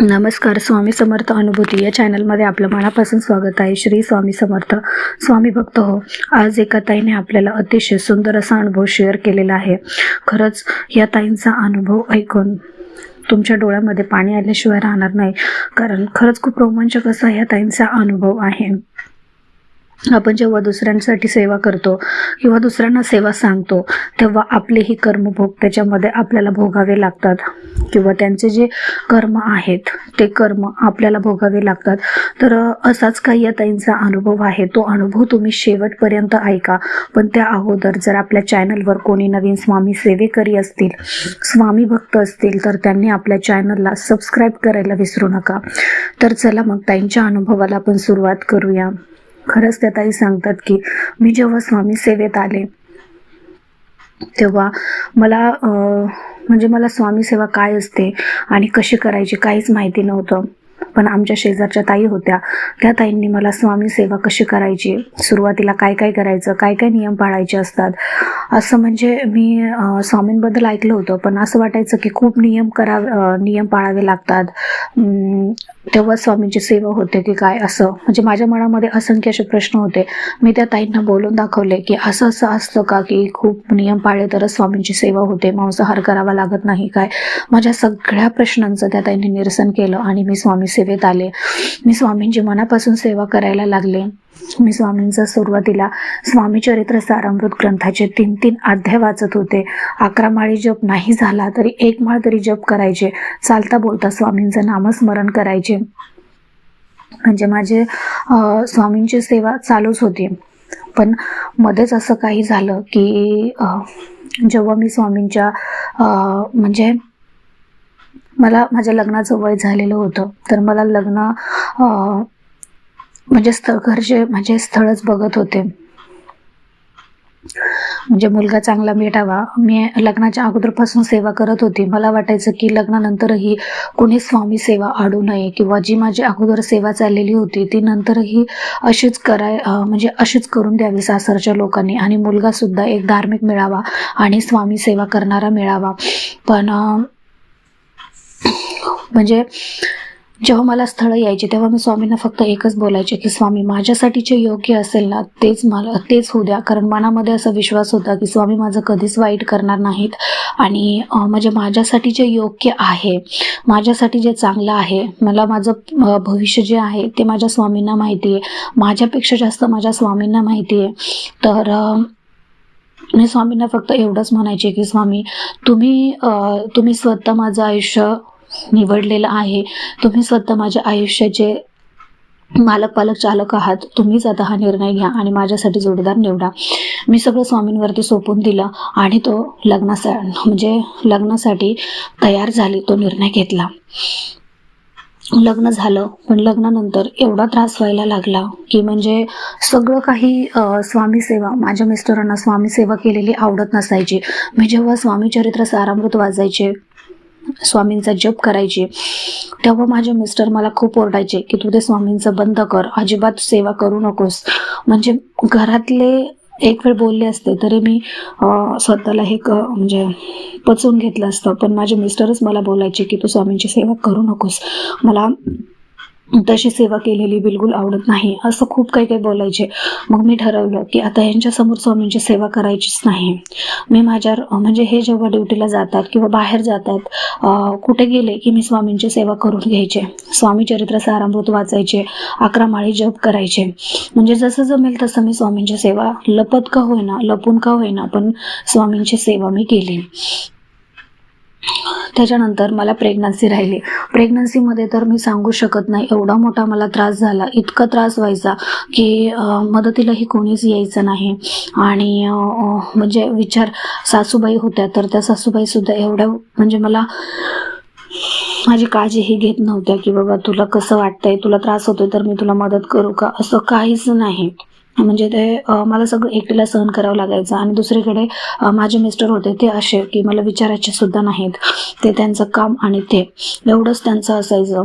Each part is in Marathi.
नमस्कार स्वामी समर्थ अनुभूती या चॅनलमध्ये आपलं मनापासून स्वागत आहे. श्री स्वामी समर्थ स्वामी भक्त हो. आज एका ताईने आपल्याला अतिशय सुंदर असा अनुभव शेअर केलेला आहे. खरंच या ताईंचा अनुभव ऐकून तुमच्या डोळ्यामध्ये पाणी आल्याशिवाय राहणार नाही. कारण खरंच खूप रोमांचक असा या ताईंचा अनुभव आहे. आपण जेव्हा दुसऱ्यांसाठी सेवा करतो किंवा दुसऱ्यांना सेवा सांगतो तेव्हा आपलेही कर्मभोग त्याच्यामध्ये आपल्याला भोगावे लागतात. किंवा त्यांचे जे कर्म आहेत ते कर्म आपल्याला भोगावे लागतात. तर असाच काही या ताईंचा अनुभव आहे. तो अनुभव तुम्ही शेवटपर्यंत ऐका. पण त्या अगोदर जर आपल्या चॅनलवर कोणी नवीन स्वामी सेवेकरी असतील स्वामी भक्त असतील तर त्यांनी आपल्या चॅनलला सबस्क्राईब करायला विसरू नका. तर चला मग ताईंच्या अनुभवाला आपण सुरुवात करूया. खरंच त्या ताई सांगतात की मी जेव्हा स्वामी सेवेत आले तेव्हा मला म्हणजे मला स्वामी सेवा काय असते आणि कशी करायची काहीच माहिती नव्हतं. पण आमच्या शेजारच्या ताई होत्या. त्या ताईंनी मला स्वामी सेवा कशी करायची सुरुवातीला काय काय करायचं काय काय नियम पाळायचे असतात. असं म्हणजे मी स्वामींबद्दल ऐकलं होतं. पण असं वाटायचं की खूप नियम करावे नियम पाळावे लागतात. अं, तेव्हा स्वामींची सेवा होते की काय असं. म्हणजे माझ्या मनामध्ये असंख्य असे प्रश्न होते. मी त्या ताईंना बोलून दाखवले की असं असं असतं का की खूप नियम पाळले तरच स्वामींची सेवा होते मांसाहार करावा लागत नाही काय? माझ्या सगळ्या प्रश्नांचं त्या ताईंनी निरसन केलं आणि मी स्वामी सेवेत आले. मी स्वामींची मनापासून सेवा करायला लागले. मी स्वामींचा सुरुवातीला स्वामी चरित्र सारामृत ग्रंथाचे तीन तीन अध्याय वाचत होते. अकरा माळी जप नाही झाला तरी एक माळ तरी जप करायचे. चालता बोलता स्वामींचं नामस्मरण करायचे. म्हणजे माझे स्वामींची सेवा चालूच होती. पण मध्येच असं काही झालं की जेव्हा मी स्वामींच्या म्हणजे मला माझ्या लग्नाचं वय झालेलं होतं तर मला लग्न म्हणजे स्थ घरचे माझे म्हणजे स्थळच बघत होते. म्हणजे मुलगा चांगला भेटावा मी लग्नाच्या अगोदरपासून सेवा करत होती. मला वाटायचं की लग्नानंतरही कुणी स्वामी सेवा आडू नये किंवा जी माझी अगोदर सेवा चाललेली होती ती नंतरही अशीच कराय म्हणजे अशीच करून द्यावी सासरच्या लोकांनी. आणि मुलगा सुद्धा एक धार्मिक मिळावा आणि स्वामी सेवा करणारा मिळावा. पण म्हणजे जेव्हा मला स्थळं यायची तेव्हा मी स्वामींना फक्त एकच बोलायचे की स्वामी माझ्यासाठी जे योग्य असेल ना तेच मला तेच होऊ द्या. कारण मनामध्ये असा विश्वास होता की स्वामी माझं कधीच वाईट करणार नाहीत. आणि म्हणजे माझ्यासाठी जे योग्य आहे माझ्यासाठी जे चांगलं आहे मला माझं भविष्य जे आहे ते माझ्या स्वामींना माहिती आहे. माझ्यापेक्षा जास्त माझ्या स्वामींना माहिती आहे. तर मी स्वामींना फक्त एवढंच म्हणायचे की स्वामी तुम्ही तुम्ही स्वतः माझं आयुष्य निवडलेलं आहे. तुम्ही स्वतः माझ्या आयुष्याचे मालक पालक चालक आहात. तुम्हीच आता हा निर्णय घ्या आणि माझ्यासाठी जोडीदार निवडा. मी सगळं स्वामींवरती सोपून दिलं आणि तो लग्नासा म्हणजे लग्नासाठी तयार झाली तो निर्णय घेतला. लग्न झालं पण लग्नानंतर एवढा त्रास व्हायला लागला की म्हणजे सगळं काही स्वामी सेवा माझ्या मिस्टरांना स्वामी सेवा केलेली आवडत नसायची. मी जेव्हा स्वामी चरित्र सारामृत वाजायचे स्वामींचा जप करायचे. तेव्हा माझे मिस्टर मला खूप ओरडायचे की तू ते स्वामींचं बंद कर. अजिबात सेवा करू नकोस. म्हणजे घरातले एक वेळ बोलले असते तरी मी स्वतःला हे क म्हणजे पचवून घेतलं असतं. पण माझे मिस्टरच मला बोलायचे की तू स्वामींची सेवा करू नकोस. मला तशी सेवा केलेली बिलकुल आवडत नाही. असं खूप काही काही बोलायचे. मग मी ठरवलं की आता यांच्यासमोर स्वामींची सेवा करायचीच नाही. मी माझ्या म्हणजे हे जेव्हा ड्युटीला जातात किंवा बाहेर जातात कुठे गेले की मी स्वामींची सेवा करून घ्यायचे. स्वामी चरित्र सारामृत वाचायचे अकरा माळी जप करायचे. म्हणजे जसं जमेल तसं मी स्वामींची सेवा लपत का होईना लपून का होईना पण स्वामींची सेवा मी केली. त्याच्यानंतर मला प्रेग्नन्सी राहिली. प्रेग्नन्सीमध्ये तर मी सांगू शकत नाही एवढा मोठा मला त्रास झाला. इतका त्रास व्हायचा की मदतीलाही कोणीच यायचं नाही. आणि म्हणजे विचार सासूबाई होत्या तर त्या सासूबाईसुद्धा एवढ्या म्हणजे मला माझी काळजीही घेत नव्हत्या की बाबा तुला कसं वाटतंय तुला त्रास होतोय तर मी तुला मदत करू का? असं काहीच नाही. म्हणजे ते मला सगळं एकटीला सहन करावं लागायचं. आणि दुसरीकडे माझे मिस्टर होते ते असे की मला विचारायचे सुद्धा नाहीत. ते त्यांचं काम आणि ते. एवढंच त्यांचं असायचं.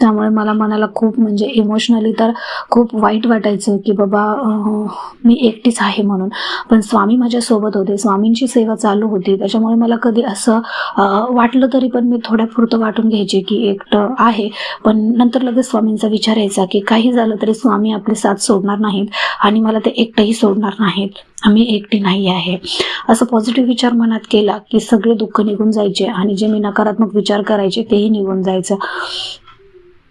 त्यामुळे मला मनाला खूप म्हणजे इमोशनली तर खूप वाईट वाटायचं की बाबा मी एकटीच आहे म्हणून. पण स्वामी माझ्यासोबत होते स्वामींची सेवा चालू होती. त्याच्यामुळे मला कधी असं वाटलं तरी पण मी थोड्यापुरतं वाटून घ्यायचे की एकटं आहे. पण नंतर लगेच स्वामींचा विचार यायचा की काही झालं तरी स्वामी आपली साथ सोडणार नाहीत आणि मला ते एकटंही सोडणार नाहीत. आम्ही एकटी नाही आहे. असं पॉझिटिव्ह विचार मनात केला की सगळे दुःख निघून जायचे आणि जे मी नकारात्मक विचार करायचे तेही निघून जायचं.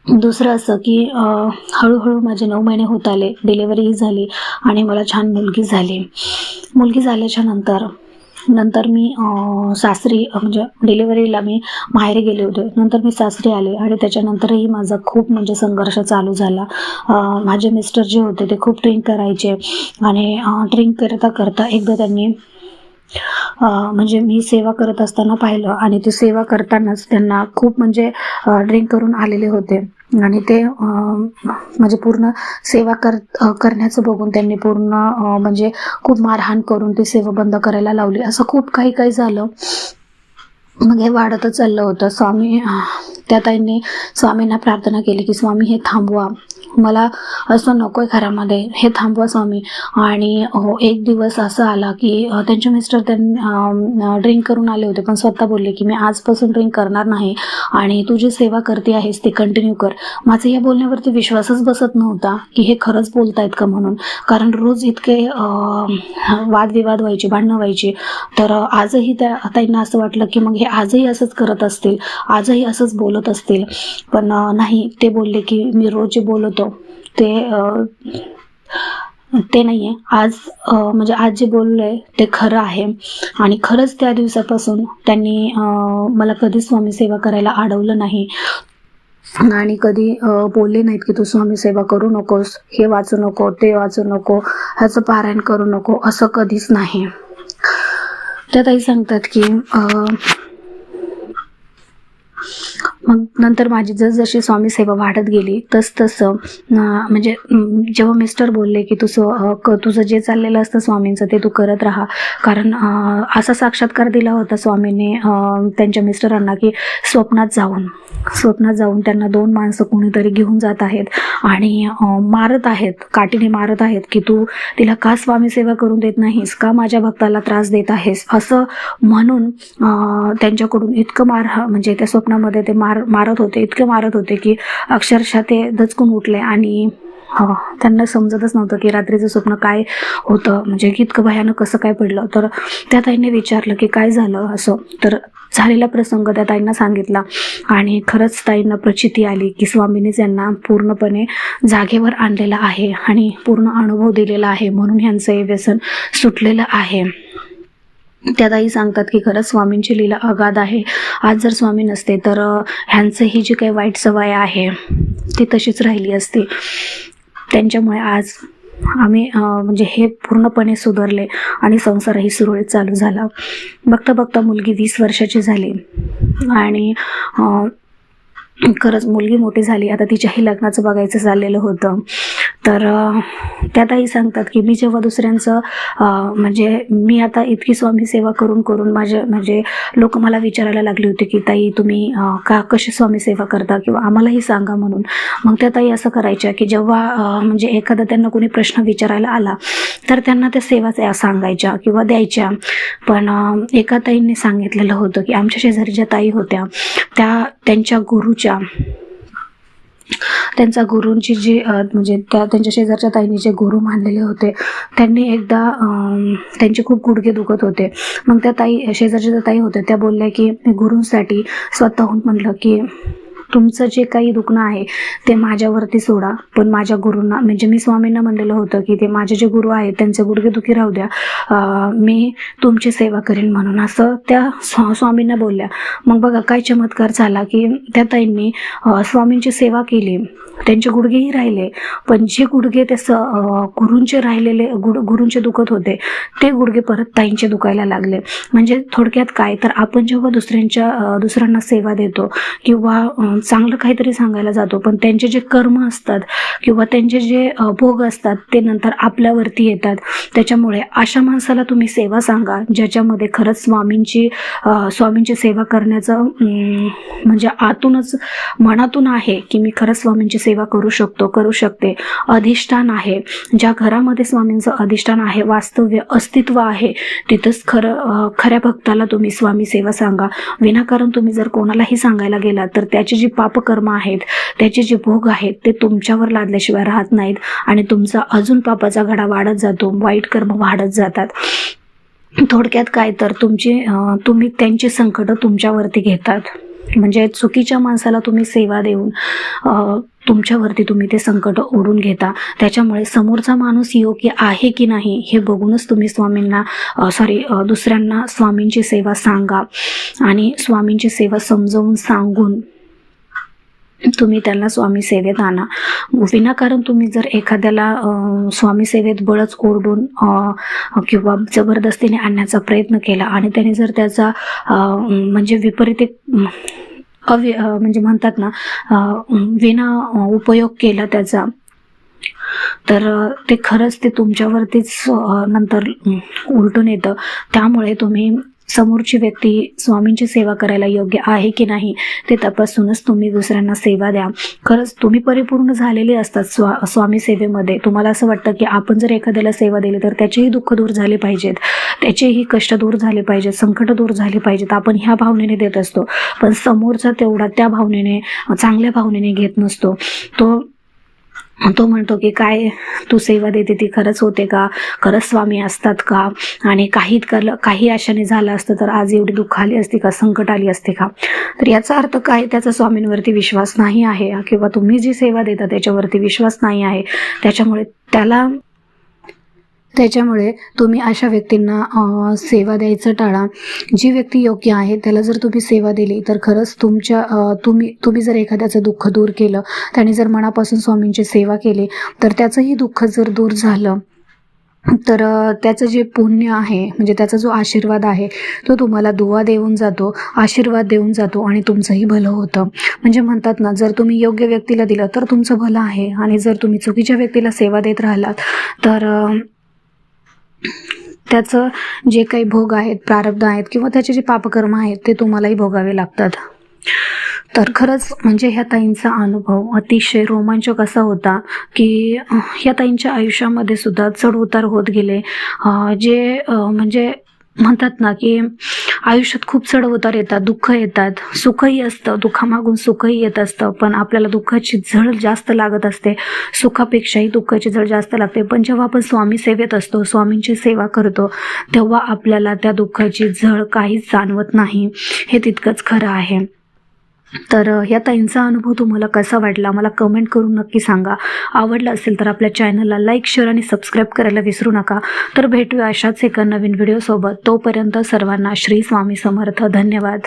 दुसरं असं की हळूहळू माझे नऊ महिने होत आले डिलेवरीही झाली आणि मला छान मुलगी झाली. मुलगी झाल्याच्यानंतर नंतर मी सासरी म्हणजे डिलेवरीला मी माहेरी गेले होते. नंतर मी सासरी आले आणि त्याच्यानंतरही माझा खूप म्हणजे संघर्ष चालू झाला. माझे मिस्टर जे होते ते खूप ड्रिंक करायचे आणि ड्रिंक करता करता एकदा त्यांनी म्हणजे मी सेवा करत असताना पाहिलं आणि ते सेवा करतानाच त्यांना खूप म्हणजे ड्रिंक करून आलेले होते. आणि ते म्हणजे पूर्ण सेवा कर करण्याचं बघून त्यांनी पूर्ण म्हणजे खूप मारहाण करून ती सेवा बंद करायला लावली. असं खूप काही काही झालं. मग हे वाढतच चाललं होतं. स्वामी त्या ताईंनी स्वामींना प्रार्थना केली की स्वामी हे थांबवा. मला असं नको आहे घरामध्ये हे थांबवा स्वामी. आणि हो, एक दिवस असं आला की त्यांचे मिस्टर त्यांनी ड्रिंक करून आले होते पण स्वतः बोलले की मी आजपासून ड्रिंक करणार नाही आणि तू जी सेवा करते आहेस ती कंटिन्यू कर. माझा या बोलण्यावरती विश्वासच बसत नव्हता की हे खरंच बोलतायत का म्हणून. कारण रोज इतके वादविवाद व्हायचे भांडणं व्हायचे. तर आजही त्या ताईंना असं वाटलं की मग हे आजही असंच करत असतील आजही असंच बोलत असतील. पण नाही ते बोलले की मी रोज जे बोलत ते ते नाही आहे आज म्हणजे आज जे बोललं ते खरं आहे. आणि खरंच त्या दिवसापासून त्यांनी मला कधीच स्वामी सेवा करायला अडवलं नाही. आणि कधी बोलले नाहीत की तू स्वामी सेवा करू नकोस हे वाचू नको ते वाचू नको ह्याचं पारायण करू नको असं कधीच नाही. त्या ताई सांगतात की मग नंतर माझी जसजशी स्वामी सेवा वाढत गेली तस तसं म्हणजे जेव्हा मिस्टर बोलले की तुझं क तुझं जे चाललेलं असतं स्वामींचं ते तू करत राहा. कारण असा साक्षात्कार दिला होता स्वामींनी त्यांच्या मिस्टरांना की स्वप्नात जाऊन स्वप्नात जाऊन त्यांना दोन माणसं कोणीतरी घेऊन जात आहेत. आणि मारत आहेत काठीने मारत आहेत की तू तिला का स्वामी सेवा करून देत नाहीस का माझ्या भक्ताला त्रास देत आहेस? असं म्हणून त्यांच्याकडून इतकं मार म्हणजे त्या स्वप्नामध्ये ते मार मारत होते इतके मारत होते की अक्षरशः ते दचकून उठले आणि त्यांना समजतच नव्हतं की रात्रीचं स्वप्न काय होतं. म्हणजे की इतकं भयानक कसं काय पडलं. तर त्या ताईंनी विचारलं की काय झालं असं. तर झालेला प्रसंग त्या ताईंना सांगितला. आणि खरंच ताईंना प्रचिती आली की स्वामींनी त्यांना पूर्णपणे जागेवर आणलेलं आहे आणि पूर्ण अनुभव दिलेला आहे म्हणून ह्यांचं हे व्यसन सुटलेलं आहे. त्या ताई सांगतात की खरंच स्वामींची लीला अगाध आहे. आज जर स्वामी नसते तर ह्यांचं ही जी काही वाईट सवय आहे ती तशीच राहिली असती. त्यांच्यामुळे आज आम्ही म्हणजे हे पूर्णपणे सुधारले आणि संसारही सुरळीत चालू झाला. बघता बघता मुलगी वीस वर्षाची झाली आणि खरंच मुलगी मोठी झाली. आता तिच्याही लग्नाचं बघायचं चाललेलं होतं. तर त्यातही त्या ताई सांगतात की मी जेव्हा दुसऱ्यांचं म्हणजे मी आता इतकी स्वामी सेवा करून करून माझे म्हणजे लोक मला विचारायला लागले होते की ताई तुम्ही का कशी स्वामी सेवा करता किंवा आम्हालाही सांगा म्हणून. मग त्या ताई असं करायच्या की जेव्हा म्हणजे एखादा त्यांना कोणी प्रश्न विचारायला आला तर त्यांना त्या सेवा सांगायच्या किंवा द्यायच्या. पण एका ताईंनी सांगितलेलं होतं की आमच्या शेजारी ज्या ताई होत्या त्या त्यांच्या त्यांच्या त्यांचा गुरूंची जी म्हणजे त्या त्यांच्या शेजारच्या ताईंनी जे गुरु मानलेले होते त्यांनी एकदा त्यांचे खूप गुडघे दुखत होते. मग त्या ताई शेजारच्या ताई होत्या त्या बोलल्या की मी गुरूंसाठी स्वतःहून म्हटलं की तुमचं जे काही दुखणं आहे ते माझ्यावरती सोडा. पण माझ्या गुरूंना म्हणजे मी स्वामींना म्हणलेलं होतं की ते माझे जे गुरु आहेत त्यांचे गुडघे दुखी राहू द्या. मी तुमची सेवा करेन म्हणून. असं त्या स्वा- स्वामींना बोलल्या. मग बघा काय चमत्कार झाला की त्या ताईंनी स्वामींची सेवा केली. त्यांचे गुडघेही राहिले. पण जे गुडघे ते स गुरूंचे राहिलेले गुड गुरूंचे दुखत होते ते गुडघे परत ताईंचे दुखायला लागले. म्हणजे थोडक्यात काय? तर आपण जेव्हा दुसऱ्यांच्या दुसऱ्यांना सेवा देतो किंवा चांगलं काहीतरी सांगायला जातो पण त्यांचे जे कर्म असतात किंवा त्यांचे जे भोग असतात ते नंतर आपल्यावरती येतात. त्याच्यामुळे अशा माणसाला तुम्ही सेवा सांगा ज्याच्यामध्ये खरंच स्वामींची स्वामींची सेवा करण्याचं म्हणजे आतूनच मनातून आहे की मी खरंच स्वामींची सेवा करू शकतो करू शकते. अधिष्ठान आहे. ज्या घरामध्ये स्वामींचं अधिष्ठान आहे वास्तव्य अस्तित्व आहे तिथंच खरं खऱ्या भक्ताला तुम्ही स्वामी सेवा सांगा. विनाकारण तुम्ही जर कोणालाही सांगायला गेलात तर त्याची जी पापकर्म आहेत त्याचे जे भोग आहेत ते तुमच्यावर लादल्याशिवाय राहत नाहीत आणि तुमचा अजून पापाचा घडा वाढत जातो वाईट कर्म वाढत जातात. थोडक्यात काय तर तुमचे तुम्ही त्यांची संकटं तुमच्यावरती घेतात. म्हणजे चुकीच्या माणसाला तुम्ही सेवा देऊन तुमच्यावरती तुम्ही ते संकट ओढून घेता. त्याच्यामुळे समोरचा माणूस योग्य आहे की नाही हे बघूनच तुम्ही स्वामींना सॉरी दुसऱ्यांना स्वामींची सेवा सांगा आणि स्वामींची सेवा समजावून सांगून तुम्ही त्यांना स्वामी सेवेत आणा. विनाकारण तुम्ही जर एखाद्याला स्वामी सेवेत बळच ओरडून किंवा जबरदस्तीने आणण्याचा प्रयत्न केला आणि त्याने जर त्याचा म्हणजे विपरीत एक, अवि म्हणजे म्हणतात ना विना उपयोग केला त्याचा तर ते खरंच ते तुमच्यावरतीच नंतर उलटून येतं. त्यामुळे तुम्ही समोरची व्यक्ती स्वामींची सेवा करायला योग्य आहे की नाही ते तपासूनच तुम्ही दुसऱ्यांना सेवा द्या. खरंच तुम्ही परिपूर्ण झालेले असतात स्वा स्वामी सेवेमध्ये. तुम्हाला असं वाटतं की आपण जर एखाद्याला सेवा दिली तर त्याचेही दुःख दूर झाले पाहिजेत. त्याचेही कष्ट दूर झाले पाहिजेत. संकट दूर झाले पाहिजेत. आपण ह्या भावनेने देत असतो. पण समोरचा तेवढा त्या भावनेने चांगल्या भावनेने घेत नसतो. तो तो म्हणतो की काय तू सेवा देते ती खरंच होते का? खरंच स्वामी असतात का? आणि काही करलं काही आशाने झालं असतं तर आज एवढी दुःख आली असती का? संकट आली असते का? तर याचा अर्थ काय? त्याचा स्वामींवरती विश्वास नाही आहे. किंवा तुम्ही जी सेवा देता त्याच्यावरती विश्वास नाही आहे. त्याच्यामुळे त्याला त्याच्यामुळे तुम्ही अशा व्यक्तींना सेवा द्यायचं टाळा. जी व्यक्ती योग्य आहे त्याला जर तुम्ही सेवा दिली तर खरंच तुमच्या तुम्ही तुम्ही जर एखाद्याचं दुःख दूर केलं त्याने जर मनापासून स्वामींची सेवा केली तर त्याचंही दुःख जर दूर झालं तर त्याचं जे पुण्य आहे म्हणजे त्याचा जो आशीर्वाद आहे तो तुम्हाला दुवा देऊन जातो आशीर्वाद देऊन जातो आणि तुमचंही भलं होतं. म्हणजे म्हणतात ना जर तुम्ही योग्य व्यक्तीला दिलं तर तुमचं भलं आहे. आणि जर तुम्ही चुकीच्या व्यक्तीला सेवा देत राहिलात तर त्याचं जे काही भोग आहेत प्रारब्ध आहेत किंवा त्याचे जे पापकर्म आहेत ते तुम्हालाही भोगावे लागतात. तर खरंच म्हणजे ह्या ताईंचा अनुभव अतिशय रोमांचक असा होता की ह्या ताईंच्या आयुष्यामध्ये सुद्धा चढ उतार होत गेले. जे म्हणजे म्हणतात ना की आयुष्यात खूप चढ उतार येतात दुःख येतात. सुखही असतं दुःखामागून सुखही येत असतं पण आपल्याला दुःखाची झळ जास्त लागत असते. सुखापेक्षाही दुःखाची झळ जास्त लागते. पण जेव्हा आपण स्वामी सेवेत असतो स्वामींची सेवा करतो तेव्हा आपल्याला त्या दुःखाची झळ काहीच जाणवत नाही. हे तितकंच खरं आहे. तर ह्या ताईंचा अनुभव तुम्हाला कसा वाटला? मला कमेंट करून नक्की सांगा. आवडला असेल तर आपल्या चॅनलला लाईक शेअर आणि सबस्क्राईब करायला विसरू नका. तर भेटूया अशाच एका नवीन व्हिडिओसोबत तोपर्यंत सर्वांना श्री स्वामी समर्थ. धन्यवाद.